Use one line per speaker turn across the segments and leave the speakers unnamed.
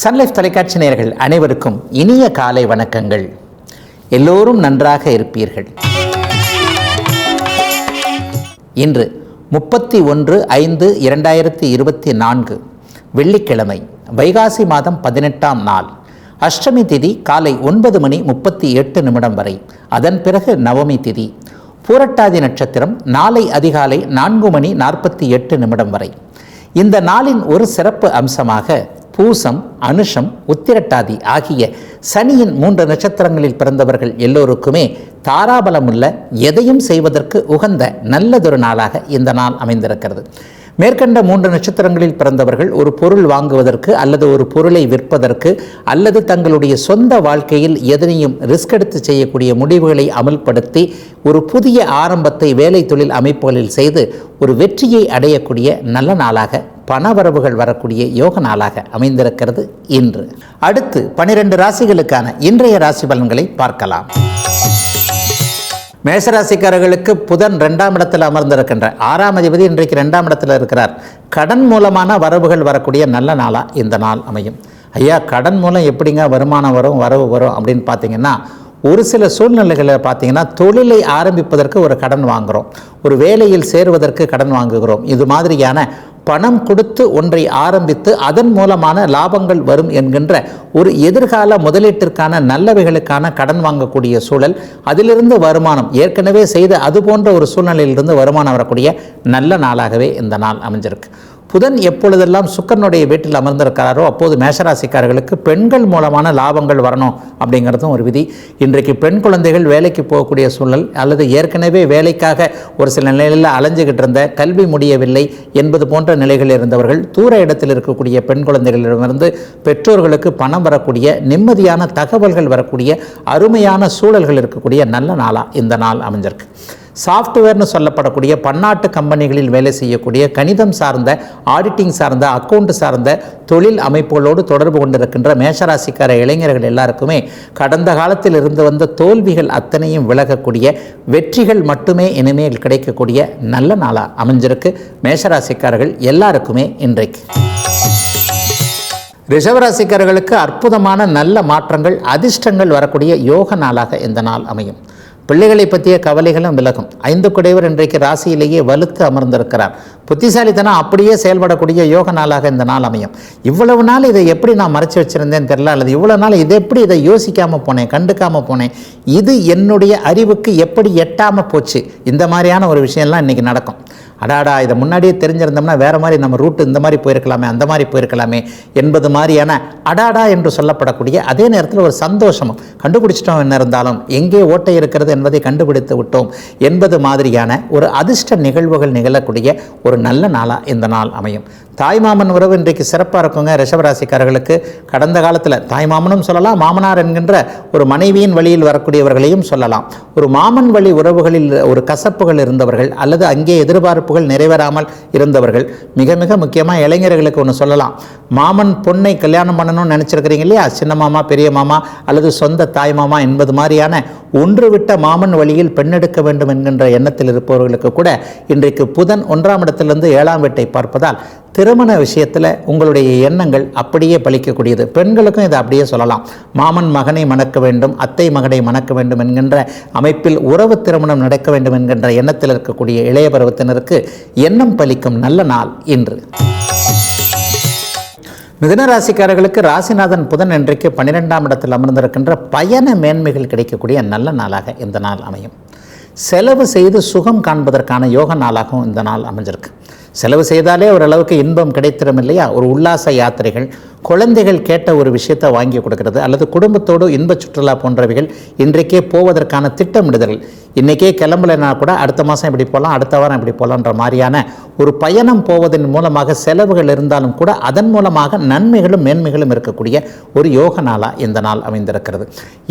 Sun Life தொலைக்காட்சி நேயர்கள் அனைவருக்கும் இனிய காலை வணக்கங்கள். எல்லோரும் நன்றாக இருப்பீர்கள். இன்று முப்பத்தி ஒன்று ஐந்து இரண்டாயிரத்தி இருபத்தி நான்கு வெள்ளிக்கிழமை வைகாசி மாதம் பதினெட்டாம் நாள். அஷ்டமி திதி காலை ஒன்பது மணி முப்பத்தி எட்டு நிமிடம் வரை. அதன் பிறகு நவமி திதி. பூரட்டாதி நட்சத்திரம் நாளை அதிகாலை நான்கு மணி நாற்பத்தி எட்டு நிமிடம் வரை. இந்த நாளின் ஒரு சிறப்பு அம்சமாக பூசம் அனுஷம் உத்திரட்டாதி ஆகிய சனியின் மூன்று நட்சத்திரங்களில் பிறந்தவர்கள் எல்லோருக்குமே தாராபலமுள்ள எதையும் செய்வதற்கு உகந்த நல்லதொரு நாளாக இந்த நாள் அமைந்திருக்கிறது. மேற்கண்ட மூன்று நட்சத்திரங்களில் பிறந்தவர்கள் ஒரு பொருள் வாங்குவதற்கு அல்லது ஒரு பொருளை விற்பதற்கு அல்லது தங்களுடைய சொந்த வாழ்க்கையில் எதனையும் ரிஸ்க் எடுத்து செய்யக்கூடிய முடிவுகளை அமல்படுத்தி ஒரு புதிய ஆரம்பத்தை வேலை தொழில் அமைப்புகளில் செய்து ஒரு வெற்றியை அடையக்கூடிய நல்ல நாளாக பணவரவுகள் வரக்கூடிய யோக நாளாக அமைந்திருக்கிறது இன்று. அடுத்து பனிரெண்டு ராசிகளுக்கான இன்றைய ராசி பலன்களை பார்க்கலாம். மேசராசிக்காரர்களுக்கு புதன் ரெண்டாம் இடத்தில் அமர்ந்திருக்கின்ற ஆறாம் அதிபதி இன்றைக்கு ரெண்டாம் இடத்தில் இருக்கிறார். கடன் மூலமான வரவுகள் வரக்கூடிய நல்ல நாளாக இந்த நாள் அமையும். ஐயா கடன் மூலம் எப்படிங்க வருமானம் வரும் வரவு வரும் அப்படின்னு பார்த்தீங்கன்னா ஒரு சில சூழ்நிலைகளில் பார்த்தீங்கன்னா தொழிலை ஆரம்பிப்பதற்கு ஒரு கடன் வாங்குகிறோம் ஒரு வேலையில் சேருவதற்கு கடன் வாங்குகிறோம். இது மாதிரியான பணம் கொடுத்து ஒன்றை ஆரம்பித்து அதன் மூலமான லாபங்கள் வரும் என்கின்ற ஒரு எதிர்கால முதலீட்டிற்கான நல்லவைகளுக்கான கடன் வாங்கக்கூடிய சூழல் அதிலிருந்து வருமானம் ஏற்கனவே செய்த அது போன்ற ஒரு சூழ்நிலையிலிருந்து வருமானம் வரக்கூடிய நல்ல நாளாகவே இந்த நாள் அமைஞ்சிருக்கு. புதன் எப்பொழுதெல்லாம் சுக்கரனுடைய வீட்டில் அமர்ந்திருக்கிறாரோ அப்போது மேஷராசிக்காரர்களுக்கு பெண்கள் மூலமான லாபங்கள் வரணும் அப்படிங்கிறதும் ஒரு விதி. இன்றைக்கு பெண் குழந்தைகள் வேலைக்கு போகக்கூடிய சூழல் அல்லது ஏற்கனவே வேலைக்காக ஒரு சில நிலையில் அலைஞ்சுக்கிட்டு இருந்த கல்வி முடியவில்லை என்பது போன்ற நிலைகள் இருந்தவர்கள் தூர இடத்தில் இருக்கக்கூடிய பெண் குழந்தைகளிடமிருந்து பெற்றோர்களுக்கு பணம் வரக்கூடிய நிம்மதியான தகவல்கள் வரக்கூடிய அருமையான சூழல்கள் இருக்கக்கூடிய நல்ல நாளாக இந்த நாள் அமைஞ்சிருக்கு. சாஃப்ட்வேர்னு சொல்லப்படக்கூடிய பன்னாட்டு கம்பெனிகளில் வேலை செய்யக்கூடிய கணிதம் சார்ந்த ஆடிட்டிங் சார்ந்த அக்கௌண்ட் சார்ந்த தொழில் அமைப்புகளோடு தொடர்பு கொண்டிருக்கின்ற மேஷராசிக்கார இளைஞர்கள் எல்லாருக்குமே கடந்த காலத்தில் இருந்து வந்த தோல்விகள் அத்தனையும் விலகக்கூடிய வெற்றிகள் மட்டுமே இனிமேல் கிடைக்கக்கூடிய நல்ல நாளாக அமைஞ்சிருக்கு. மேஷராசிக்காரர்கள் எல்லாருக்குமே இன்றைக்கு. ரிஷவராசிக்காரர்களுக்கு அற்புதமான நல்ல மாற்றங்கள் அதிர்ஷ்டங்கள் வரக்கூடிய யோக நாளாக இந்த நாள் அமையும். பிள்ளைகளை பற்றிய கவலைகளும் விலகும். ஐந்து குடைவர் இன்றைக்கு ராசியிலேயே வலுத்து அமர்ந்திருக்கிறார். புத்திசாலித்தனம் அப்படியே செயல்படக்கூடிய யோக நாளாக இந்த நாள் அமையும். இவ்வளவு நாள் இதை எப்படி நான் மறைச்சி வச்சிருந்தேன்னு தெரில அல்லது இவ்வளோ நாள் இதை எப்படி இதை யோசிக்காமல் போனேன் கண்டுக்காமல் போனேன் இது என்னுடைய அறிவுக்கு எப்படி எட்டாமல் போச்சு இந்த மாதிரியான ஒரு விஷயம்லாம் இன்றைக்கி நடக்கும். அடாடா இதை முன்னாடியே தெரிஞ்சிருந்தோம்னா வேறு மாதிரி நம்ம ரூட்டு இந்த மாதிரி போயிருக்கலாமே அந்த மாதிரி போயிருக்கலாமே என்பது மாதிரியான அடாடா என்று சொல்லப்படக்கூடிய அதே நேரத்தில் ஒரு சந்தோஷமும் கண்டுபிடிச்சிட்டோம் என்ன இருந்தாலும் எங்கே ஓட்டை இருக்கிறது என்பதை கண்டுபிடித்து விட்டோம் என்பது மாதிரியான ஒரு அதிர்ஷ்ட நிகழ்வுகள் நிகழக்கூடிய ஒரு நல்ல நாளாக இந்த நாள் அமையும். தாய்மாமன் உறவு இன்றைக்கு சிறப்பாக இருக்குங்க. ரிஷபராசிக்காரர்களுக்கு கடந்த காலத்தில் தாய்மாமனும் சொல்லலாம் மாமனார் என்கின்ற ஒரு மனைவியின் வழியில் வரக்கூடியவர்களையும் சொல்லலாம். ஒரு மாமன் வழி உறவுகளில் ஒரு கசப்புகள் இருந்தவர்கள் அல்லது அங்கே எதிர்பார்ப்புகள் நிறைவேறாமல் இருந்தவர்கள் மிக மிக முக்கியமாக இளைஞர்களுக்கு ஒன்று சொல்லலாம். மாமன் பொண்ணை கல்யாணம் பண்ணணும்னு நினச்சிருக்கிறீங்க இல்லையா? சின்ன மாமா பெரிய மாமா அல்லது சொந்த தாய் மாமா என்பது மாதிரியான ஒன்று விட்ட மாமன் வழியில் பெண்ணெடுக்க வேண்டும் என்கின்ற எண்ணத்தில் இருப்பவர்களுக்கு கூட இன்றைக்கு புதன் ஒன்றாம் இடத்திலிருந்து ஏழாம் வீட்டை பார்ப்பதால் திருமண விஷயத்தில் உங்களுடைய எண்ணங்கள் அப்படியே பலிக்கக்கூடியது. பெண்களுக்கும் இதை அப்படியே சொல்லலாம். மாமன் மகனை மணக்க வேண்டும் அத்தை மகனை மணக்க வேண்டும் என்கின்ற அமைப்பில் உறவு திருமணம் நடக்க வேண்டும் என்கின்ற எண்ணத்தில் இருக்கக்கூடிய இளைய பருவத்தினருக்கு எண்ணம் பலிக்கும் நல்ல நாள் இன்று. மிதனராசிக்காரர்களுக்கு ராசிநாதன் புதன் இன்றைக்கு பன்னிரெண்டாம் இடத்தில் அமர்ந்திருக்கின்ற பயண மேன்மைகள் கிடைக்கக்கூடிய நல்ல நாளாக இந்த நாள் அமையும். செலவு செய்து சுகம் காண்பதற்கான யோக நாளாகவும் இந்த நாள் அமைஞ்சிருக்கு. செலவு செய்தாலே ஓரளவுக்கு இன்பம் கிடைத்திடும் இல்லையா? ஒரு உல்லாச யாத்திரைகள். குழந்தைகள் கேட்ட ஒரு விஷயத்தை வாங்கி கொடுக்கறது அல்லது குடும்பத்தோடு இன்ப சுற்றுலா போன்றவைகள் இன்றைக்கே போவதற்கான திட்டமிடுதல். இன்றைக்கே கிளம்பலைன்னா கூட அடுத்த மாதம் இப்படி போகலாம் அடுத்த வாரம் இப்படி போகலான்ற மாதிரியான ஒரு பயணம் போவதன் மூலமாக செலவுகள் இருந்தாலும் கூட அதன் மூலமாக நன்மைகளும் மேன்மைகளும் இருக்கக்கூடிய ஒரு யோக நாளாக இந்த நாள் அமைந்திருக்கிறது.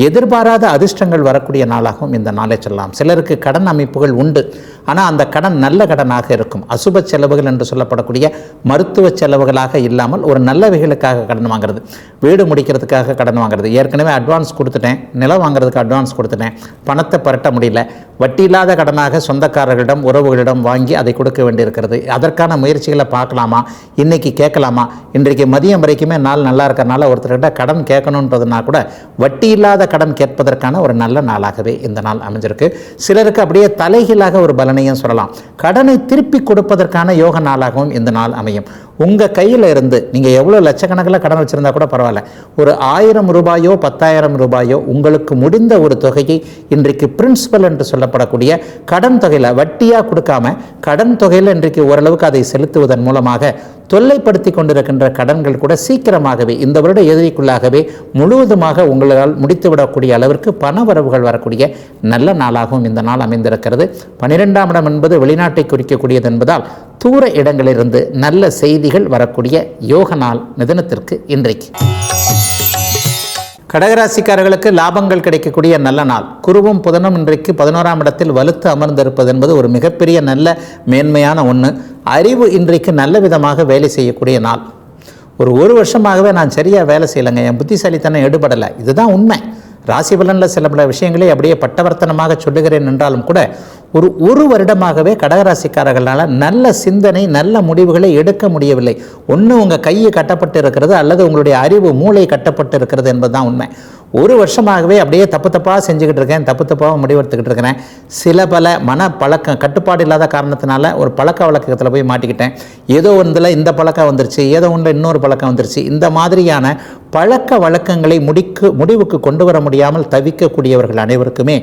எதிர்பாராத அதிர்ஷ்டங்கள் வரக்கூடிய நாளாகவும் இந்த நாளை சொல்லலாம். சிலருக்கு கடன் அமைப்புகள் உண்டு. ஆனால் அந்த கடன் நல்ல கடனாக இருக்கும். அசுப செலவுகள் என்று சொல்லப்படக்கூடிய மருத்துவ செலவுகளாக இல்லாமல் ஒரு நல்லவைகளுக்காக கடன் வாங்குறது. வீடு முடிக்கிறதுக்காக கடன் வாங்குறது. ஏற்கனவே அட்வான்ஸ் கொடுத்துட்டேன். நிலம் வாங்குறதுக்கு அட்வான்ஸ் கொடுத்துட்டேன். பணத்தை பரட்ட முடியல. வட்டி இல்லாத கடனாக சொந்தக்காரர்களிடம் உறவுகளிடம் வாங்கி அதை கொடுக்க வேண்டியிருக்கிறது. அதற்கான முயற்சிகளை பார்க்கலாமா? இன்றைக்கி கேட்கலாமா? இன்றைக்கு மதியம் வரைக்குமே நாள் நல்லா இருக்கிறனால ஒருத்தர்கிட்ட கடன் கேட்கணுன்றதுனா கூட வட்டி இல்லாத கடன் கேட்பதற்கான ஒரு நல்ல நாளாகவே இந்த நாள் அமைஞ்சிருக்கு. சிலருக்கு அப்படியே தலைகீழாக ஒரு பலன் பலனையும் சொல்லலாம். கடனை திருப்பி கொடுப்பதற்கான யோக நாளாகவும் இந்த நாள் அமையும். உங்கள் கையில் இருந்து நீங்கள் எவ்வளோ லட்சக்கணக்கில் கடன் வச்சுருந்தா கூட பரவாயில்ல. ஒரு ஆயிரம் ரூபாயோ பத்தாயிரம் ரூபாயோ உங்களுக்கு முடிந்த ஒரு தொகையை இன்றைக்கு பிரின்சிபல் என்று சொல்லப்படக்கூடிய கடன் தொகையில் வட்டியாக கொடுக்காம கடன் தொகையில் இன்றைக்கு ஓரளவுக்கு அதை செலுத்துவதன் மூலமாக தொல்லைப்படுத்தி கொண்டிருக்கின்ற கடன்கள் கூட சீக்கிரமாகவே இந்த வருட எதிரிக்குள்ளாகவே முழுவதுமாக உங்களால் முடித்துவிடக்கூடிய அளவிற்கு பண வரவுகள் வரக்கூடிய நல்ல நாளாகவும் இந்த நாள் அமைந்திருக்கிறது. பனிரெண்டாம் இடம் என்பது வெளிநாட்டை குறிக்கக்கூடியது என்பதால் தூர இடங்களிலிருந்து நல்ல செய்திகள் வரக்கூடிய யோக நாள் மிதனத்திற்கு இன்றைக்கு. கடகராசிக்காரர்களுக்கு லாபங்கள் கிடைக்கக்கூடிய நல்ல நாள். குருவும் புதனும் இன்றைக்கு பதினோராம் இடத்தில் வலுத்து அமர்ந்திருப்பது என்பது ஒரு மிகப்பெரிய நல்ல மேன்மையான ஒன்று அறிவு இன்றைக்கு நல்ல விதமாக வேலை செய்யக்கூடிய நாள். ஒரு ஒரு வருஷமாகவே நான் சரியாக வேலை செய்யலைங்க. என் புத்திசாலித்தனம் எடுபடலை. இதுதான் உண்மை. ராசி பலனில் சில பல விஷயங்களே அப்படியே பட்டவர்த்தனமாக சொல்லுகிறேன் என்றாலும் கூட ஒரு ஒரு வருடமாகவே கடகராசிக்காரர்களால் நல்ல சிந்தனை நல்ல முடிவுகளை எடுக்க முடியவில்லை. ஒன்று உங்கள் கையை கட்டப்பட்டு இருக்கிறது அல்லது உங்களுடைய அறிவு மூளை கட்டப்பட்டு இருக்கிறது என்பதுதான் உண்மை. ஒரு வருஷமாகவே அப்படியே தப்பு தப்பாக செஞ்சுக்கிட்டு இருக்கேன் தப்பு தப்பாக முடிவெடுத்துக்கிட்டு இருக்கிறேன். சில பல மன பழக்கம் கட்டுப்பாடு இல்லாத காரணத்தினால ஒரு பழக்க வழக்கத்தில் போய் மாட்டிக்கிட்டேன். ஏதோ ஒன்றில் இந்த பழக்கம் வந்துருச்சு ஏதோ ஒன்றில் இன்னொரு பழக்கம் வந்துருச்சு. இந்த மாதிரியான பழக்க வழக்கங்களை முடிக்கு முடிவுக்கு கொண்டு வர முடியாமல் தவிக்கக்கூடியவர்கள் அனைவருக்குமே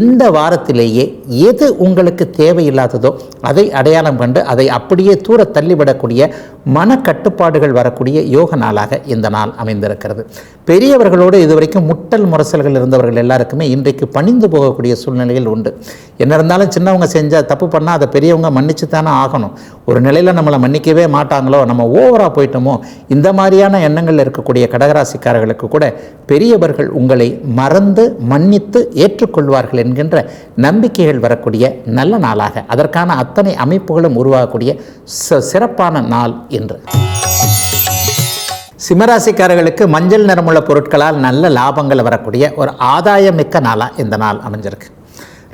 இந்த வாரத்திலேயே எது உங்களுக்கு தேவையில்லாததோ அதை அடையாளம் கண்டு அதை அப்படியே தூர தள்ளிவிடக்கூடிய மன கட்டுப்பாடுகள் வரக்கூடிய யோக நாளாக இந்த நாள் அமைந்திருக்கிறது. பெரியவர்களோடு இதுவரைக்கும் முட்டல் முரசல்கள் இருந்தவர்கள் எல்லாருக்குமே இன்றைக்கு பணிந்து போகக்கூடிய சூழ்நிலைகள் உண்டு. என்ன இருந்தாலும் சின்னவங்க செஞ்சால் தப்பு பண்ணால் அதை பெரியவங்க மன்னிச்சு தானே ஆகணும். ஒரு நிலையில் நம்மளை மன்னிக்கவே மாட்டாங்களோ நம்ம ஓவராக போயிட்டோமோ இந்த மாதிரியான எண்ணங்கள் இருக்கக்கூடிய கடகராசிக்காரர்களுக்கு கூட பெரியவர்கள் உங்களை மறந்து மன்னித்து ஏற்றுக்கொள்வார்கள் என்கின்ற நம்பிக்கைகள் வரக்கூடிய நல்ல நாளாக. அதற்கான அத்தனை அமைப்புகளும் உருவாகக்கூடிய ச- சிறப்பான நாள் இன்று சிம்மராசிக்காரர்களுக்கு மஞ்சள் நிறமுள்ள பொருட்களால் நல்ல லாபங்கள் வரக்கூடிய ஒரு ஆதாயமிக்க நாளாக இந்த நாள் அமைஞ்சிருக்கு.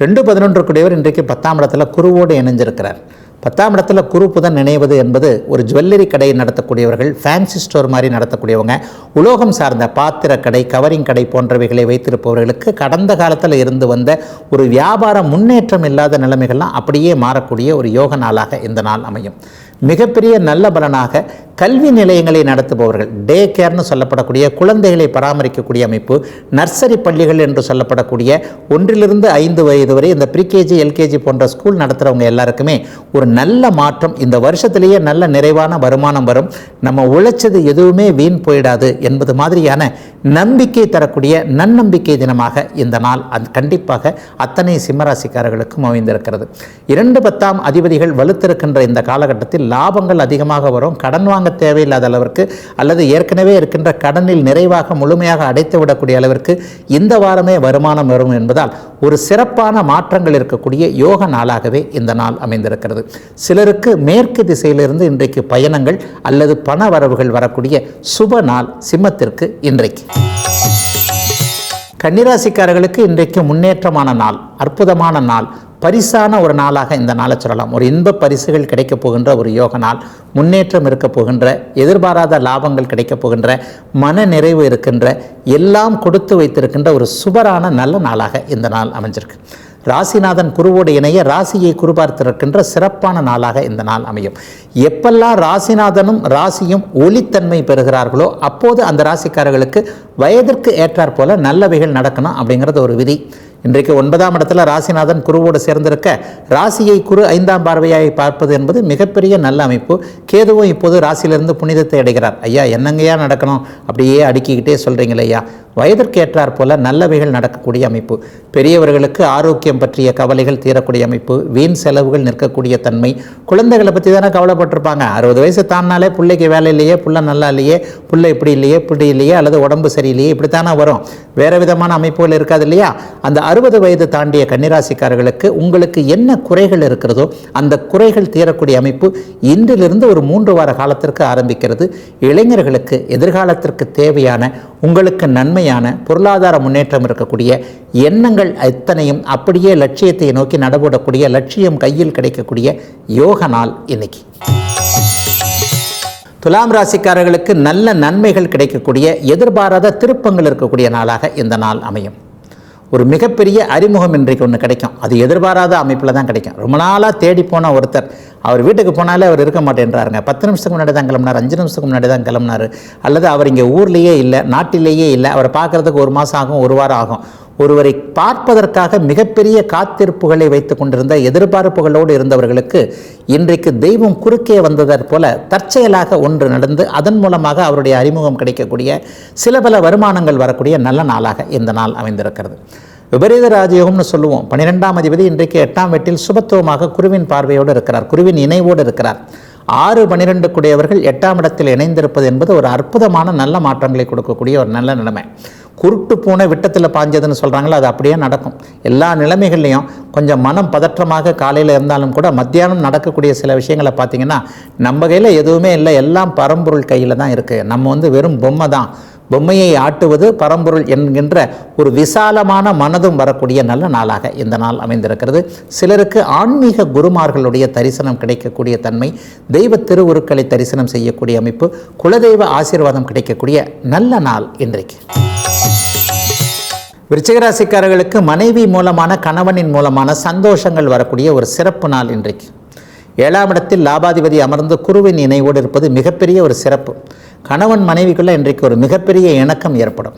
ரெண்டு பதினொன்று கூடியவர் இன்றைக்கு பத்தாம் இடத்துல குருவோடு இணைஞ்சிருக்கிறார். பத்தாம் இடத்துல குரு புதன் இணைவது என்பது ஒரு ஜுவல்லரி கடை நடத்தக்கூடியவர்கள் ஃபேன்சி ஸ்டோர் மாதிரி நடத்தக்கூடியவங்க உலோகம் சார்ந்த பாத்திர கடை கவரிங் கடை போன்றவைகளை வைத்திருப்பவர்களுக்கு கடந்த காலத்தில் இருந்து வந்த ஒரு வியாபார முன்னேற்றம் இல்லாத நிலைமைகள்லாம் அப்படியே மாறக்கூடிய ஒரு யோக நாளாக இந்த நாள் அமையும். மிகப்பெரிய நல்ல பலனாக கல்வி நிலையங்களை நடத்துபவர்கள் டே கேர்னு சொல்லப்படக்கூடிய குழந்தைகளை பராமரிக்கக்கூடிய அமைப்பு நர்சரி பள்ளிகள் என்று சொல்லப்படக்கூடிய ஒன்றிலிருந்து ஐந்து வயது வரை இந்த ப்ரீகேஜி எல்கேஜி போன்ற ஸ்கூல் நடத்துகிறவங்க எல்லாருக்குமே ஒரு நல்ல மாற்றம் இந்த வருஷத்திலேயே நல்ல நிறைவான வருமானம் வரும். நம்ம உழைச்சது எதுவுமே வீண் போயிடாது என்பது மாதிரியான நம்பிக்கை தரக்கூடிய நன்னம்பிக்கை தினமாக இந்த நாள் அது கண்டிப்பாக அத்தனை சிம்மராசிக்காரர்களுக்கும் அமைந்திருக்கிறது. இரண்டு பத்தாம் அதிபதிகள் வலுத்திருக்கின்ற இந்த காலகட்டத்தில் லாபங்கள் அதிகமாக வரும் கடன் வாங்க தேவையில்லாத அளவிற்கு அல்லது ஏற்கனவே இருக்கின்ற கடனில் நிறைவாக முழுமையாக அடைத்து விடக்கூடிய அளவிற்கு இந்த வாரமே வருமானம் வரும் என்பதால் ஒரு சிறப்பான மாற்றங்கள் இருக்கக்கூடிய யோக நாளாகவே இந்த நாள் அமைந்திருக்கிறது. சிலருக்கு மேற்கு திசையிலிருந்து இன்றைக்கு பயணங்கள் அல்லது பண வரவுகள் வரக்கூடிய சுப நாள் சிம்மத்திற்கு இன்றைக்கு. கன்னிராசிக்காரர்களுக்கு இன்றைக்கு முன்னேற்றமான நாள் அற்புதமான நாள் பரிசான ஒரு நாளாக இந்த நாளை சொல்லலாம். ஒரு இன்ப பரிசுகள் கிடைக்கப் போகின்ற ஒரு யோக நாள் முன்னேற்றம் இருக்கப் போகின்ற எதிர்பாராத லாபங்கள் கிடைக்கப் போகின்ற மன நிறைவு இருக்கின்ற எல்லாம் கொடுத்து வைத்திருக்கின்ற ஒரு சுபரான நல்ல நாளாக இந்த நாள் அமைஞ்சிருக்கு. ராசிநாதன் குருவோடு இணைய ராசியை குருபார்த்திருக்கின்ற சிறப்பான நாளாக இந்த நாள் அமையும். எப்பெல்லாம் ராசிநாதனும் ராசியும் ஒளித்தன்மை பெறுகிறார்களோ அப்போது அந்த ராசிக்காரர்களுக்கு வயதிற்கு ஏற்றாற் போல நல்லவைகள் நடக்கணும் அப்படிங்கிறது ஒரு விதி. இன்றைக்கு ஒன்பதாம் இடத்துல ராசிநாதன் குருவோடு சேர்ந்திருக்க ராசியை குரு ஐந்தாம் பார்வையாய் பார்ப்பது என்பது மிகப்பெரிய நல்ல அமைப்பு. கேதுவும் இப்போது ராசியிலிருந்து புனிதத்தை அடைகிறார். ஐயா என்னங்கய்யா நடக்கணும்? அப்படியே அடுக்கிக்கிட்டே சொல்கிறீங்களே ஐயா. வயதிற்கேற்றார் போல நல்லவைகள் நடக்கக்கூடிய அமைப்பு. பெரியவர்களுக்கு ஆரோக்கியம் பற்றிய கவலைகள் தீரக்கூடிய அமைப்பு. வீண் செலவுகள் நிற்கக்கூடிய தன்மை. குழந்தைகளை பற்றி தானே கவலைப்பட்டிருப்பாங்க. அறுபது வயசு தானாலே பிள்ளைக்கு வேலை இல்லையே புள்ள நல்லா இல்லையே புள்ள இப்படி இல்லையே இப்படி இல்லையே அல்லது உடம்பு சரியில்லையே இப்படித்தானே வரும். வேறு விதமான அமைப்புகள் இருக்காது இல்லையா? அந்த அறுபது வயது தாண்டிய கன்னிராசிக்காரர்களுக்கு உங்களுக்கு என்ன குறைகள் இருக்கிறதோ அந்த குறைகள் தீரக்கூடிய அமைப்பு இன்றிலிருந்து ஒரு மூன்று வார காலத்திற்கு ஆரம்பிக்கிறது. இளைஞர்களுக்கு எதிர்காலத்திற்கு தேவையான உங்களுக்கு நன்மையான பொருளாதார முன்னேற்றம் இருக்கக்கூடிய எண்ணங்கள் எத்தனையும் அப்படியே லட்சியத்தை நோக்கி நடபடக்கூடிய லட்சியம் கையில் கிடைக்கக்கூடிய யோக நாள் இன்னைக்கு. துலாம் ராசிக்காரர்களுக்கு நல்ல நன்மைகள் கிடைக்கக்கூடிய எதிர்பாராத திருப்பங்கள் இருக்கக்கூடிய நாளாக இந்த நாள் அமையும். ஒரு மிகப்பெரிய அறிமுகம் இன்றைக்கு ஒன்று கிடைக்கும். அது எதிர்பாராத அமைப்பில் தான் கிடைக்கும். ரொம்ப நாளாக தேடி போன ஒருத்தர் அவர் வீட்டுக்கு போனாலே அவர் இருக்க மாட்டேன்றாருங்க. பத்து நிமிஷத்துக்கு முன்னாடி தான் கிளம்புனார் அஞ்சு நிமிஷத்துக்கு முன்னாடி தான் கிளம்புனார். அல்லது அவர் இங்கே ஊர்லேயே இல்லை நாட்டிலேயே இல்லை அவரை பார்க்குறதுக்கு ஒரு மாதம் ஆகும் ஒரு வாரம் ஆகும். ஒருவரை பார்ப்பதற்காக மிகப்பெரிய காத்திருப்புகளை வைத்து கொண்டிருந்த எதிர்பார்ப்புகளோடு இருந்தவர்களுக்கு இன்றைக்கு தெய்வம் குறுக்கே வந்ததற் போல தற்செயலாக ஒன்று நடந்து அதன் மூலமாக அவருடைய அறிமுகம் கிடைக்கக்கூடிய சில பல வருமானங்கள் வரக்கூடிய நல்ல நாளாக இந்த நாள் அமைந்திருக்கிறது. விபரீத ராஜயோகம்னு சொல்லுவோம். பன்னிரெண்டாம் அதிபதி இன்றைக்கு எட்டாம் வீட்டில் சுபத்துவமாக குருவின் பார்வையோடு இருக்கிறார். குருவின் இணைவோடு இருக்கிறார். ஆறு பன்னிரெண்டு கூடியவர்கள் எட்டாம் இடத்தில் இணைந்திருப்பது என்பது ஒரு அற்புதமான நல்ல மாற்றங்களை கொடுக்கக்கூடிய ஒரு நல்ல நிலைமை. குருட்டு பூனை விட்டத்தில் பாஞ்சதுன்னு சொல்கிறாங்களோ அது அப்படியே நடக்கும். எல்லா நிலைமைகள்லையும் கொஞ்சம் மனம் பதற்றமாக காலையில் இருந்தாலும் கூட மத்தியானம் நடக்கக்கூடிய சில விஷயங்களை பார்த்தீங்கன்னா நம்ம கையில் எதுவுமே இல்லை. எல்லாம் பரம்பொருள் கையில் தான் இருக்குது நம்ம வந்து வெறும் பொம்மை தான். பொம்மையை ஆட்டுவது பரம்பொருள் என்கின்ற ஒரு விசாலமான மனதும் வரக்கூடிய நல்ல நாளாக இந்த நாள் அமைந்திருக்கிறது. சிலருக்கு ஆன்மீக குருமார்களுடைய தரிசனம் கிடைக்கக்கூடிய தன்மை தெய்வ திருவுருக்களை தரிசனம் செய்யக்கூடிய அமைப்பு குலதெய்வ ஆசீர்வாதம் கிடைக்கக்கூடிய நல்ல நாள் இன்றைக்கு. விருச்சிகராசிக்காரர்களுக்கு மனைவி மூலமான கணவனின் மூலமான சந்தோஷங்கள் வரக்கூடிய ஒரு சிறப்பு நாள் இன்றைக்கு. ஏழாம் இடத்தில் லாபாதிபதி அமர்ந்து குருவின் இணைவோடு இருப்பது மிகப்பெரிய ஒரு சிறப்பு. கணவன் மனைவிக்குள்ளே இன்றைக்கு ஒரு மிகப்பெரிய இணக்கம் ஏற்படும்.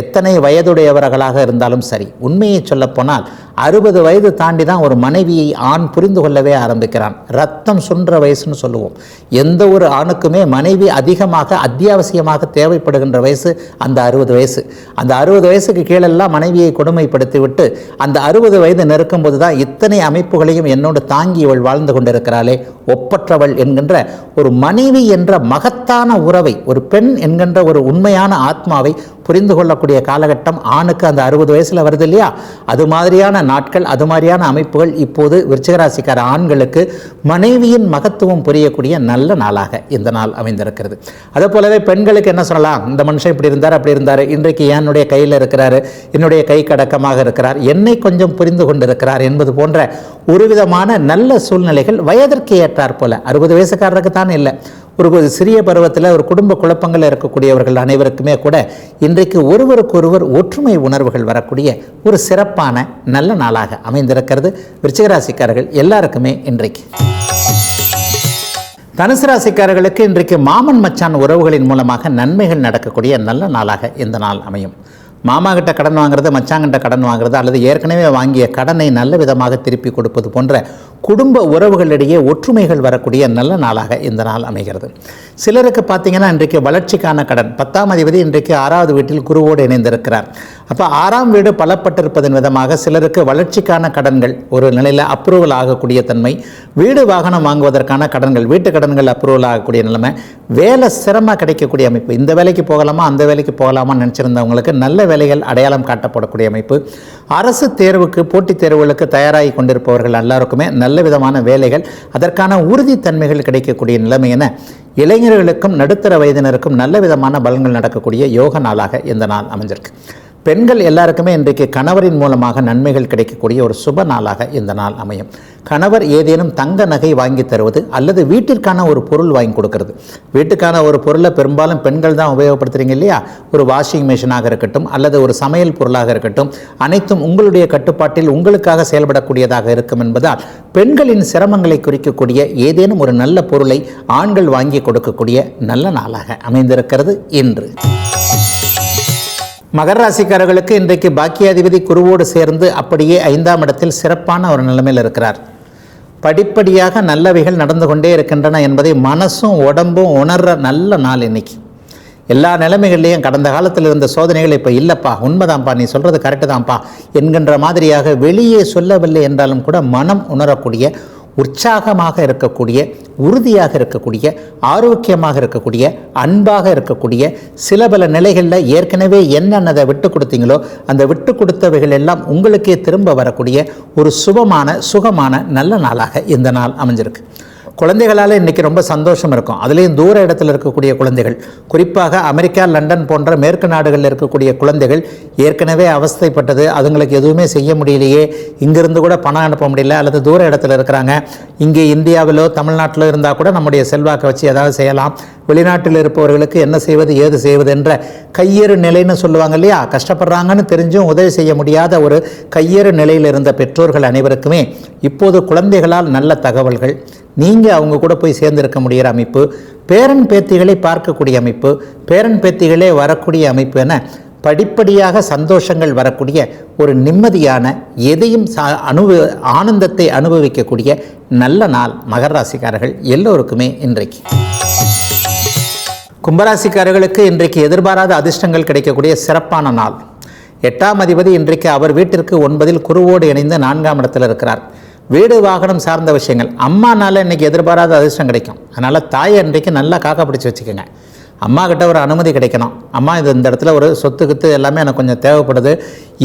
எத்தனை வயதுடையவர்களாக இருந்தாலும் சரி உண்மையை சொல்லப்போனால் அறுபது வயது தாண்டி தான் ஒரு மனைவியை ஆண் புரிந்து கொள்ளவே ஆரம்பிக்கிறான். ரத்தம் சுன்ற வயசுன்னு சொல்லுவோம். எந்த ஒரு ஆணுக்குமே மனைவி அதிகமாக அத்தியாவசியமாக தேவைப்படுகின்ற வயசு அந்த அறுபது வயசு. அந்த அறுபது வயசுக்கு கீழெல்லாம் மனைவியை கொடுமைப்படுத்தி விட்டு அந்த அறுபது வயது நெருக்கும் போது தான் இத்தனை அமைப்புகளையும் என்னோடு தாங்கி இவள் வாழ்ந்து கொண்டிருக்கிறாளே ஒப்பற்றவள் என்கின்ற ஒரு மனைவி என்ற மகத்தான உறவை ஒரு பெண் என்கின்ற ஒரு உண்மையான ஆத்மாவை புரிந்து கொள்ளக்கூடிய காலகட்டம் ஆணுக்கு அந்த அறுபது வயசில் வருது இல்லையா? அது மாதிரியான நாட்கள் அது மாதிரியான அமைப்புகள் இப்போது விருச்சிகராசிக்கார ஆண்களுக்கு மனைவியின் மகத்துவம் புரியக்கூடிய நல்ல நாளாக இந்த நாள் அமைந்திருக்கிறது. அதே போலவே பெண்களுக்கு என்ன சொல்லலாம்? இந்த மனுஷன் இப்படி இருந்தார் அப்படி இருந்தார். இன்றைக்கு என்னுடைய கையில் இருக்கிறாரு என்னுடைய கை கடக்கமாக இருக்கிறார் என்னை கொஞ்சம் புரிந்து கொண்டிருக்கிறார் என்பது போன்ற ஒரு விதமான நல்ல சூழ்நிலைகள் வயதிற்கு ஏற்றாற் போல. அறுபது வயசுக்காரருக்கு தான் இல்லை. ஒரு சிறிய பருவத்தில் ஒரு குடும்ப குழப்பங்கள் இருக்கக்கூடியவர்கள் அனைவருக்குமே கூட இன்றைக்கு ஒருவருக்கொருவர் ஒற்றுமை உணர்வுகள் வரக்கூடிய ஒரு சிறப்பான நல்ல நாளாக அமைந்திருக்கிறது. விருச்சிகராசிக்காரர்கள் எல்லாருக்குமே இன்றைக்கு. தனுசு ராசிக்காரர்களுக்கு இன்றைக்கு மாமன் மச்சான் உறவுகளின் மூலமாக நன்மைகள் நடக்கக்கூடிய நல்ல நாளாக இந்த நாள் அமையும். மாமா கிட்ட கடன் வாங்குறது மச்சாங்கிட்ட கடன் வாங்குறது அல்லது ஏற்கனவே வாங்கிய கடனை நல்ல விதமாக திருப்பி கொடுப்பது போன்ற குடும்ப உறவுகளிடையே ஒற்றுமைகள் வரக்கூடிய நல்ல நாளாக இந்த நாள் அமைகிறது. சிலருக்கு பார்த்தீங்கன்னா இன்றைக்கு வளர்ச்சிக்கான கடன் பத்தாம் அதிபதி இன்றைக்கு ஆறாவது வீட்டில் குருவோடு இணைந்திருக்கிறார். அப்போ ஆறாம் வீடு பலப்பட்டிருப்பதன் விதமாக சிலருக்கு வளர்ச்சிக்கான கடன்கள் ஒரு நிலையில் அப்ரூவல் ஆகக்கூடிய தன்மை வீடு வாகனம் வாங்குவதற்கான கடன்கள் வீட்டு கடன்கள் அப்ரூவல் ஆகக்கூடிய நிலைமை வேலை சிரமம் கிடைக்கக்கூடிய அமைப்பு. இந்த வேலைக்கு போகலாமா அந்த வேலைக்கு போகலாமான்னு நினச்சிருந்தவங்களுக்கு நல்ல வேலைகள் அடையாளம் காட்டப்படக்கூடிய அமைப்பு. அரசு தேர்வுக்கு போட்டித் தேர்வுகளுக்கு தயாராகி கொண்டிருப்பவர்கள் எல்லாருக்குமே நல்ல விதமான வேலைகள் அதற்கான உறுதித்தன்மைகள் கிடைக்கக்கூடிய நிலைமை என இளைஞர்களுக்கும் நடுத்தர வயதினருக்கும் நல்ல விதமான பலன்கள் நடக்கக்கூடிய யோக நாளாக இந்த நாள் அமைஞ்சிருக்கு. பெண்கள் எல்லாருக்குமே இன்றைக்கு கணவரின் மூலமாக நன்மைகள் கிடைக்கக்கூடிய ஒரு சுப நாளாக இந்த நாள் அமையும். கணவர் ஏதேனும் தங்க நகை வாங்கி தருவது அல்லது வீட்டிற்கான ஒரு பொருள் வாங்கி கொடுக்கறது. வீட்டுக்கான ஒரு பொருளை பெரும்பாலும் பெண்கள் தான் உபயோகப்படுத்துறீங்க இல்லையா? ஒரு வாஷிங் மிஷினாக இருக்கட்டும் அல்லது ஒரு சமையல் பொருளாக இருக்கட்டும் அனைத்தும் உங்களுடைய கட்டுப்பாட்டில் உங்களுக்காக செயல்படக்கூடியதாக இருக்கும் என்பதால் பெண்களின் சிரமங்களை குறிக்கக்கூடிய ஏதேனும் ஒரு நல்ல பொருளை ஆண்கள் வாங்கி கொடுக்கக்கூடிய நல்ல நாளாக அமைந்திருக்கிறது இன்று. மகர ராசிக்காரர்களுக்கு இன்றைக்கு பாக்கியாதிபதி குருவோடு சேர்ந்து அப்படியே ஐந்தாம் இடத்தில் சிறப்பான ஒரு நிலைமையில் இருக்கிறார். படிப்படியாக நல்லவைகள் நடந்து கொண்டே இருக்கின்றன என்பதை மனசும் உடம்பும் உணர்ற நல்ல நாள் இன்னைக்கு. எல்லா நிலைமைகள்லையும் கடந்த காலத்தில் இருந்த சோதனைகள் இப்போ இல்லைப்பா. உண்மைதான்ப்பா நீ சொல்கிறது கரெக்டு தான்ப்பா. என்கின்ற மாதிரியாக வெளியே சொல்லவில்லை என்றாலும் கூட மனம் உணரக்கூடிய உற்சாகமாக இருக்கக்கூடிய உறுதியாக இருக்கக்கூடிய ஆரோக்கியமாக இருக்கக்கூடிய அன்பாக இருக்கக்கூடிய சில பல நிலைகளில் ஏற்கனவே என்னென்னதை விட்டு கொடுத்தீங்களோ அந்த விட்டு கொடுத்தவைகள் எல்லாம் உங்களுக்கே திரும்ப வரக்கூடிய ஒரு சுபமான சுகமான நல்ல நாளாக இந்த நாள் அமைஞ்சிருக்கு. குழந்தைகளால் இன்றைக்கி ரொம்ப சந்தோஷம் இருக்கும். அதுலேயும் தூர இடத்துல இருக்கக்கூடிய குழந்தைகள் குறிப்பாக அமெரிக்கா லண்டன் போன்ற மேற்கு நாடுகளில் இருக்கக்கூடிய குழந்தைகள் ஏற்கனவே அவஸ்தைப்பட்டது. அதுங்களுக்கு எதுவுமே செய்ய முடியலையே. இங்கிருந்து கூட பணம் அனுப்ப முடியல அல்லது தூர இடத்துல இருக்கிறாங்க. இங்கே இந்தியாவிலோ தமிழ்நாட்டிலோ இருந்தால் கூட நம்முடைய செல்வாக்கை வச்சு ஏதாவது செய்யலாம். வெளிநாட்டில் இருப்பவர்களுக்கு என்ன செய்வது ஏது செய்வது என்ற கையேறு நிலைன்னு சொல்லுவாங்க இல்லையா? கஷ்டப்படுறாங்கன்னு தெரிஞ்சும் உதவி செய்ய முடியாத ஒரு கையேறு நிலையில் இருந்த பெற்றோர்கள் அனைவருக்குமே இப்போது குழந்தைகளால் நல்ல தகவல்கள் நீங்கள் அவங்க கூட போய் சேர்ந்திருக்க முடிகிற அமைப்பு பேரன் பேத்திகளை பார்க்கக்கூடிய அமைப்பு பேரன் பேத்திகளே வரக்கூடிய அமைப்பு என படிப்படியாக சந்தோஷங்கள் வரக்கூடிய ஒரு நிம்மதியான எதையும் சா அனுபவ ஆனந்தத்தை அனுபவிக்கக்கூடிய நல்ல நாள் மகர ராசிக்காரர்கள் எல்லோருக்குமே இன்றைக்கு. கும்பராசிக்காரர்களுக்கு இன்றைக்கு எதிர்பாராத அதிர்ஷ்டங்கள் கிடைக்கக்கூடிய சிறப்பான நாள். எட்டாம் அதிபதி இன்றைக்கு அவர் வீட்டிற்கு ஒன்பதில் குருவோடு இணைந்து நான்காம் இடத்தில் இருக்கிறார். வீடு வாகனம் சார்ந்த விஷயங்கள். அம்மானால இன்னைக்கு எதிர்பாராத அதிர்ஷ்டம் கிடைக்கும். அதனால் தாயை இன்றைக்கு நல்லா காக்க பிடிச்சி வச்சுக்கோங்க. அம்மா கிட்ட ஒரு அனுமதி கிடைக்கணும். அம்மா இது இந்த இடத்துல ஒரு சொத்து கித்து எல்லாமே எனக்கு கொஞ்சம் தேவைப்படுது.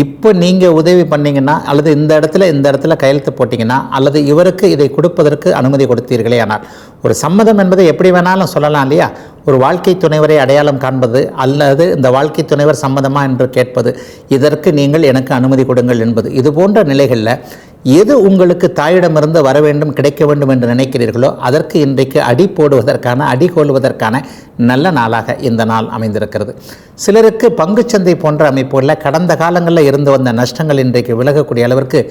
இப்போ நீங்கள் உதவி பண்ணிங்கன்னா அல்லது இந்த இடத்துல இந்த இடத்துல கையெழுத்து போட்டிங்கன்னா அல்லது இவருக்கு இதை கொடுப்பதற்கு அனுமதி கொடுத்தீர்களே ஆனால். ஒரு சம்மதம் என்பதை எப்படி வேணாலும் சொல்லலாம் இல்லையா? ஒரு வாழ்க்கை துணைவரை அடையாளம் காண்பது அல்லது இந்த வாழ்க்கை துணைவர் சம்மதமா என்று கேட்பது இதற்கு நீங்கள் எனக்கு அனுமதி கொடுங்கள் என்பது. இது போன்ற நிலைகளில் எது உங்களுக்கு தாயிடமிருந்து வர வேண்டும் கிடைக்க வேண்டும் என்று நினைக்கிறீர்களோ அதற்கு இன்றைக்கு அடி போடுவதற்கான அடி கொள்வதற்கான நல்ல நாளாக இந்த நாள் அமைந்திருக்கிறது. சிலருக்கு பங்குச்சந்தை போன்ற அமைப்புகளில் கடந்த காலங்களில் இருந்து வந்த நஷ்டங்கள் இன்றைக்கு விலகக்கூடிய அளவிற்கு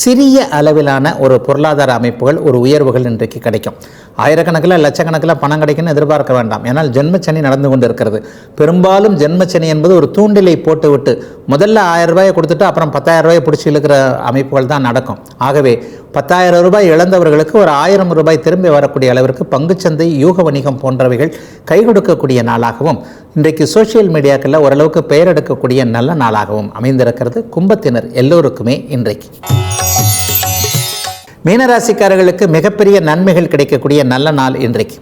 சிறிய அளவிலான ஒரு பொருளாதார அமைப்புகள் ஒரு உயர்வுகள் இன்றைக்கு கிடைக்கும். ஆயிரக்கணக்கில் லட்சக்கணக்கில் பணம் கிடைக்குன்னு எதிர்பார்க்க வேண்டாம். ஏன்னால் ஜென்மச்சனி நடந்து கொண்டு இருக்கிறது பெரும்பாலும் ஜென்மச்சனி என்பது ஒரு தூண்டிலை போட்டுவிட்டு முதல்ல ஆயிரம் ரூபாயை கொடுத்துட்டு அப்புறம் பத்தாயிரம் ரூபாயை பிடிச்சி இழுக்கிற அமைப்புகள் தான் நடக்கும். ஆகவே பத்தாயிரம் ரூபாய் இழந்தவர்களுக்கு ஒரு ஆயிரம் ரூபாய் திரும்பி வரக்கூடிய அளவிற்கு பங்குச்சந்தை யூக வணிகம் போன்றவைகள் கை கொடுக்கக்கூடிய நாளாகவும் இன்றைக்கு சோஷியல் மீடியாக்களில் ஓரளவுக்கு பெயர் எடுக்கக்கூடிய நல்ல நாளாகவும் அமைந்திருக்கிறது. கும்பத்தினர் எல்லோருக்குமே இன்றைக்கு. மீனராசிக்காரர்களுக்கு மிகப்பெரிய நன்மைகள் கிடைக்கக்கூடிய நல்ல நாள் இன்றைக்கு.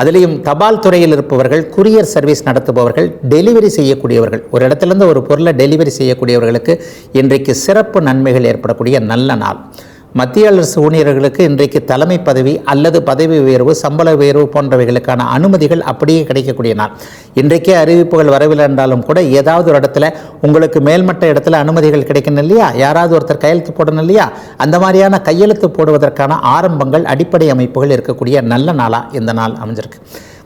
அதுலேயும் தபால் துறையில் இருப்பவர்கள் குரியர் சர்வீஸ் நடத்துபவர்கள் டெலிவரி செய்யக்கூடியவர்கள் ஒரு இடத்துலேருந்து ஒரு பொருளை டெலிவரி செய்யக்கூடியவர்களுக்கு இன்றைக்கு சிறப்பு நன்மைகள் ஏற்படக்கூடிய நல்ல நாள். மத்திய அரசு ஊழியர்களுக்கு இன்றைக்கு தலைமை பதவி அல்லது பதவி உயர்வு சம்பள உயர்வு போன்றவைகளுக்கான அனுமதிகள் அப்படியே கிடைக்கக்கூடிய நாள். இன்றைக்கே அறிவிப்புகள் வரவில்லை என்றாலும் கூட ஏதாவது ஒரு இடத்துல உங்களுக்கு மேல்மட்ட இடத்துல அனுமதிகள் கிடைக்கணும் இல்லையா? யாராவது ஒருத்தர் கையெழுத்து போடணும் இல்லையா? அந்த மாதிரியான கையெழுத்து போடுவதற்கான ஆரம்பங்கள் அடிப்படை அமைப்புகள் இருக்கக்கூடிய நல்ல நாளாக இந்த நாள் அமைஞ்சிருக்கு.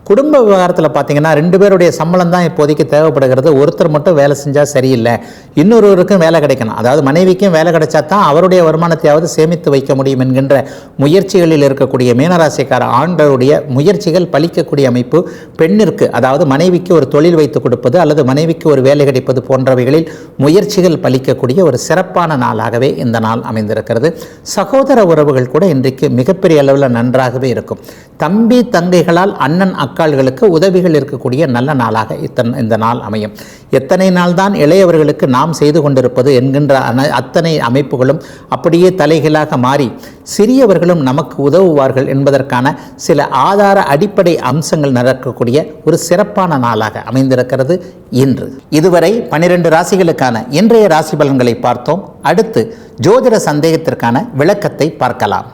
குடும்ப விவகாரத்தில் பார்த்தீங்கன்னா ரெண்டு பேருடைய சம்பளம் தான் இப்போதைக்கு தேவைப்படுகிறது. ஒருத்தர் மட்டும் வேலை செஞ்சால் சரியில்லை. இன்னொருவருக்கும் வேலை கிடைக்கணும். அதாவது மனைவிக்கும் வேலை கிடைச்சா தான் அவருடைய வருமானத்தையாவது சேமித்து வைக்க முடியும் என்கின்ற முயற்சிகளில் இருக்கக்கூடிய மீனராசிக்கார ஆண்களுடைய முயற்சிகள் பலிக்கக்கூடிய அமைப்பு பெண்ணிற்கு அதாவது மனைவிக்கு ஒரு தொழில் வைத்து கொடுப்பது அல்லது மனைவிக்கு ஒரு வேலை கிடைப்பது போன்றவைகளில் முயற்சிகள் பலிக்கக்கூடிய ஒரு சிறப்பான நாளாகவே இந்த நாள் அமைந்திருக்கிறது. சகோதர உறவுகள் கூட இன்றைக்கு மிகப்பெரிய அளவில் நன்றாகவே இருக்கும். தம்பி தங்கைகளால் அண்ணன் அக்காள்களுக்கு உதவிகள் இருக்கக்கூடிய நல்ல நாளாக இத்தன் இந்த நாள் அமையும். எத்தனை நாள் தான் இளையவர்களுக்கு நாம் செய்து கொண்டிருப்பது என்கின்ற அன அத்தனை அமைப்புகளும் அப்படியே தலைகளாக மாறி சிறியவர்களும் நமக்கு உதவுவார்கள் என்பதற்கான சில ஆதார அடிப்படை அம்சங்கள் நடக்கக்கூடிய ஒரு சிறப்பான நாளாக அமைந்திருக்கிறது இன்று. இதுவரை பனிரெண்டு ராசிகளுக்கான இன்றைய ராசி பலன்களை பார்த்தோம். அடுத்து ஜோதிட சந்தேகத்திற்கான விளக்கத்தை பார்க்கலாம்.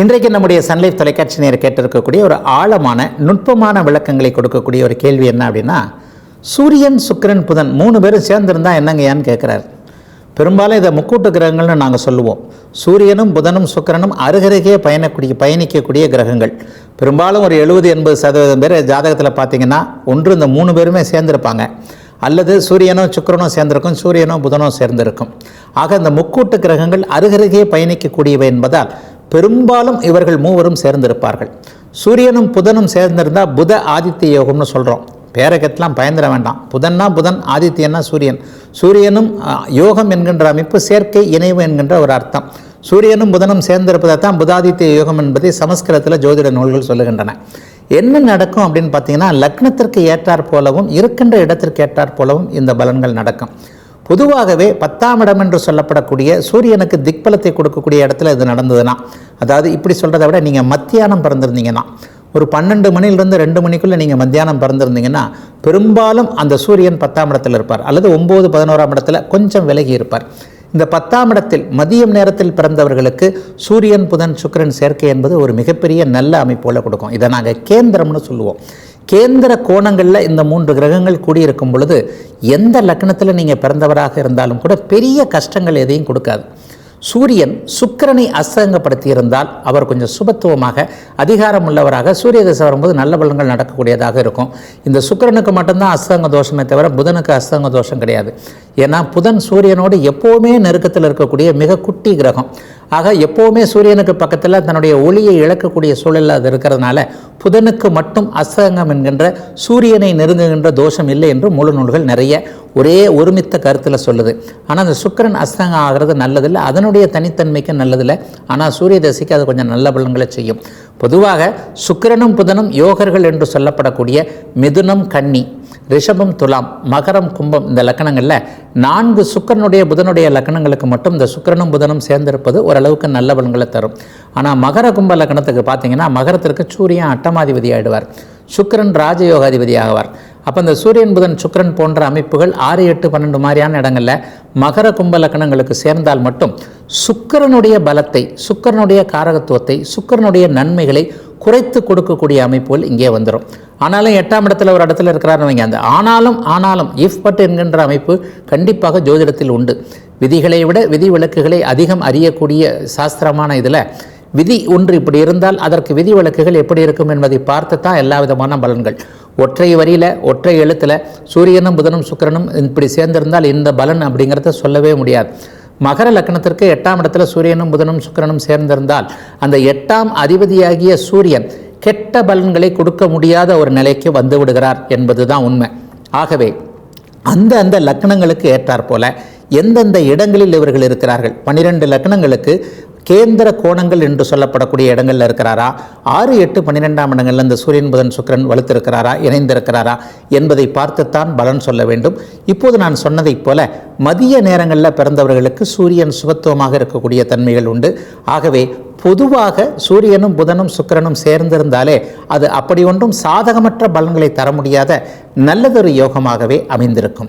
இன்றைக்கு நம்முடைய சன்லைஃப் தொலைக்காட்சி நேர் கேட்டிருக்கக்கூடிய ஒரு ஆழமான நுட்பமான விளக்கங்களை கொடுக்கக்கூடிய ஒரு கேள்வி என்ன அப்படின்னா சூரியன் சுக்கிரன் புதன் மூணு பேரும் சேர்ந்திருந்தா என்னங்கயான்னு கேட்குறாரு. பெரும்பாலும் இதை முக்கூட்டு கிரகங்கள்னு நாங்கள் சொல்லுவோம். சூரியனும் புதனும் சுக்கிரனும் அருகருகே பயணக்கூடிய பயணிக்கக்கூடிய கிரகங்கள். பெரும்பாலும் ஒரு எழுபது எண்பது சதவீதம் பேர் ஜாதகத்தில் பார்த்தீங்கன்னா ஒன்று இந்த மூணு பேருமே சேர்ந்திருப்பாங்க. அல்லது சூரியனும் சுக்கரனும் சேர்ந்திருக்கும் சூரியனும் புதனும் சேர்ந்திருக்கும். ஆக இந்த முக்கூட்டு கிரகங்கள் அருகருகே பயணிக்கக்கூடியவை என்பதால் பெரும்பாலும் இவர்கள் மூவரும் சேர்ந்திருப்பார்கள். சூரியனும் புதனும் சேர்ந்திருந்தால் புத ஆதித்ய யோகம்னு சொல்கிறோம் பேரகத்தெலாம் பயந்துட வேண்டாம். புதன்னா புதன் ஆதித்யன்னா சூரியன். சூரியனும் யோகம் என்கின்ற அமைப்பு சேர்க்கை இணைவு என்கின்ற ஒரு அர்த்தம். சூரியனும் புதனும் சேர்ந்திருப்பதை தான் புதாதித்ய யோகம் என்பதை சமஸ்கிருதத்தில் ஜோதிட நூல்கள் சொல்லுகின்றன. என்ன நடக்கும் அப்படின்னு பார்த்தீங்கன்னா லக்னத்திற்கு ஏற்றாற் போலவும் இருக்கின்ற இடத்திற்கு ஏற்றாற் போலவும் இந்த பலன்கள் நடக்கும். பொதுவாகவே பத்தாம் இடம் என்று சொல்லப்படக்கூடிய சூரியனுக்கு திக்பலத்தை கொடுக்கக்கூடிய இடத்துல இது நடந்ததுன்னா அதாவது இப்படி சொல்கிறத விட நீங்கள் மத்தியானம் பிறந்திருந்தீங்கன்னா ஒரு பன்னெண்டு மணிலிருந்து ரெண்டு மணிக்குள்ளே நீங்கள் மத்தியானம் பிறந்திருந்தீங்கன்னா பெரும்பாலும் அந்த சூரியன் பத்தாம் இடத்தில் இருப்பார் அல்லது ஒம்பது பதினோராம் இடத்துல கொஞ்சம் விலகி இருப்பார். இந்த பத்தாம் இடத்தில் மதியம் நேரத்தில் பிறந்தவர்களுக்கு சூரியன் புதன் சுக்கிரன் சேர்க்கை என்பது ஒரு மிகப்பெரிய நல்ல அமைப்போல கொடுக்கும். இதை நாங்கள் கேந்திரம்னு சொல்லுவோம். கேந்திர கோணங்களில் இந்த மூன்று கிரகங்கள் கூடியிருக்கும் பொழுது எந்த லக்னத்தில் நீங்கள் பிறந்தவராக இருந்தாலும் கூட பெரிய கஷ்டங்கள் எதையும் கொடுக்காது. சூரியன் சுக்கிரனை அஸ்தங்கப்படுத்தியிருந்தால் அவர் கொஞ்சம் சுபத்துவமாக அதிகாரம் உள்ளவராக சூரிய தசை வரும்போது நல்ல பலன்கள் நடக்கக்கூடியதாக இருக்கும். இந்த சுக்கிரனுக்கு மட்டும்தான் அஸ்தங்க தோஷமே தவிர புதனுக்கு அஸ்தங்க தோஷம் கிடையாது. ஏன்னா புதன் சூரியனோடு எப்போவுமே நெருக்கத்தில் இருக்கக்கூடிய மிக குட்டி கிரகம். ஆக எப்போவுமே சூரியனுக்கு பக்கத்தில் தன்னுடைய ஒளியை இழக்கக்கூடிய சூழலில் அது இருக்கிறதுனால புதனுக்கு மட்டும் அஸ்தங்கம் என்கின்ற சூரியனை நெருங்குகின்ற தோஷம் இல்லை என்று முழு நூல்கள் நிறைய ஒரே ஒருமித்த கருத்தில் சொல்லுது. ஆனால் அந்த சுக்கரன் அஸ்தங்கம் ஆகிறது நல்லதில்லை. அதனுடைய தனித்தன்மைக்கு நல்லதில்லை. ஆனால் சூரிய தசைக்கு அது கொஞ்சம் நல்ல பலன்களை செய்யும். பொதுவாக சுக்கிரனும் புதனும் யோகர்கள் என்று சொல்லப்படக்கூடிய மிதுனம் கன்னி ரிஷபம் துலாம் மகரம் கும்பம் இந்த லக்கணங்களில் நான்கு சுக்கிரனுடைய புதனுடைய லக்கணங்களுக்கு மட்டும் இந்த சுக்கிரனும் புதனும் சேர்ந்திருப்பது ஓரளவுக்கு நல்ல பலன்களை தரும். ஆனால் மகர கும்ப லக்கணத்துக்கு பார்த்தீங்கன்னா மகரத்திற்கு சூரியன் அட்டமாதிபதி ஆயிடுவார். சுக்கிரன் ராஜயோகாதிபதி ஆவார் அப்போ இந்த சூரியன் புதன் சுக்கிரன் போன்ற அமைப்புகள் ஆறு எட்டு பன்னெண்டு மாதிரியான இடங்களில் மகர கும்ப லக்கணங்களுக்கு சேர்ந்தால் மட்டும் சுக்கிரனுடைய பலத்தை சுக்கிரனுடைய காரகத்துவத்தை சுக்கிரனுடைய நன்மைகளை குறைத்து கொடுக்கக்கூடிய அமைப்புகள் இங்கே வந்துடும் ஆனாலும் எட்டாம் இடத்துல ஒரு இடத்துல இருக்கிறாருன்னு வைங்க அந்த ஆனாலும் ஆனாலும் இஃப் பட் என்கின்ற அமைப்பு கண்டிப்பாக ஜோதிடத்தில் உண்டு. விதிகளை விட விதி விலக்குகளை அதிகம் அறியக்கூடிய சாஸ்திரமான இதில் விதி ஒன்று இப்படி இருந்தால் அதற்கு விதி விளக்குகள் எப்படி இருக்கும் என்பதை பார்த்து தான் எல்லா விதமான பலன்கள். ஒற்றை வரியில் ஒற்றை எழுத்தில் சூரியனும் புதனும் சுக்கிரனும் இப்படி சேர்ந்திருந்தால் இந்த பலன் அப்படிங்கிறத சொல்லவே முடியாது. மகர லக்னத்திற்கு எட்டாம் இடத்துல சூரியனும் புதனும் சுக்கிரனும் சேர்ந்திருந்தால் அந்த எட்டாம் அதிபதியாகிய சூரியன் கெட்ட பலன்களை கொடுக்க முடியாத ஒரு நிலைக்கு வந்து விடுகிறார் என்பதுதான் உண்மை. ஆகவே அந்த அந்த லக்னங்களுக்கு ஏற்றாற்போல எந்தெந்த இடங்களில் இவர்கள் இருக்கிறார்கள்? பன்னிரெண்டு லக்னங்களுக்கு கேந்திர கோணங்கள் என்று சொல்லப்படக்கூடிய இடங்களில் இருக்கிறாரா? ஆறு எட்டு பன்னிரெண்டாம் இடங்களில் இந்த சூரியன் புதன் சுக்கரன் வலுத்திருக்கிறாரா? இணைந்திருக்கிறாரா? என்பதை பார்த்துத்தான் பலன் சொல்ல வேண்டும். இப்போது நான் சொன்னதைப் போல மதிய நேரங்களில் பிறந்தவர்களுக்கு சூரியன் சுபத்துவமாக இருக்கக்கூடிய தன்மைகள் உண்டு. ஆகவே பொதுவாக சூரியனும் புதனும் சுக்கிரனும் சேர்ந்திருந்தாலே அது அப்படி ஒன்றும் சாதகமற்ற பலன்களை தர முடியாத நல்லதொரு யோகமாகவே அமைந்திருக்கும்.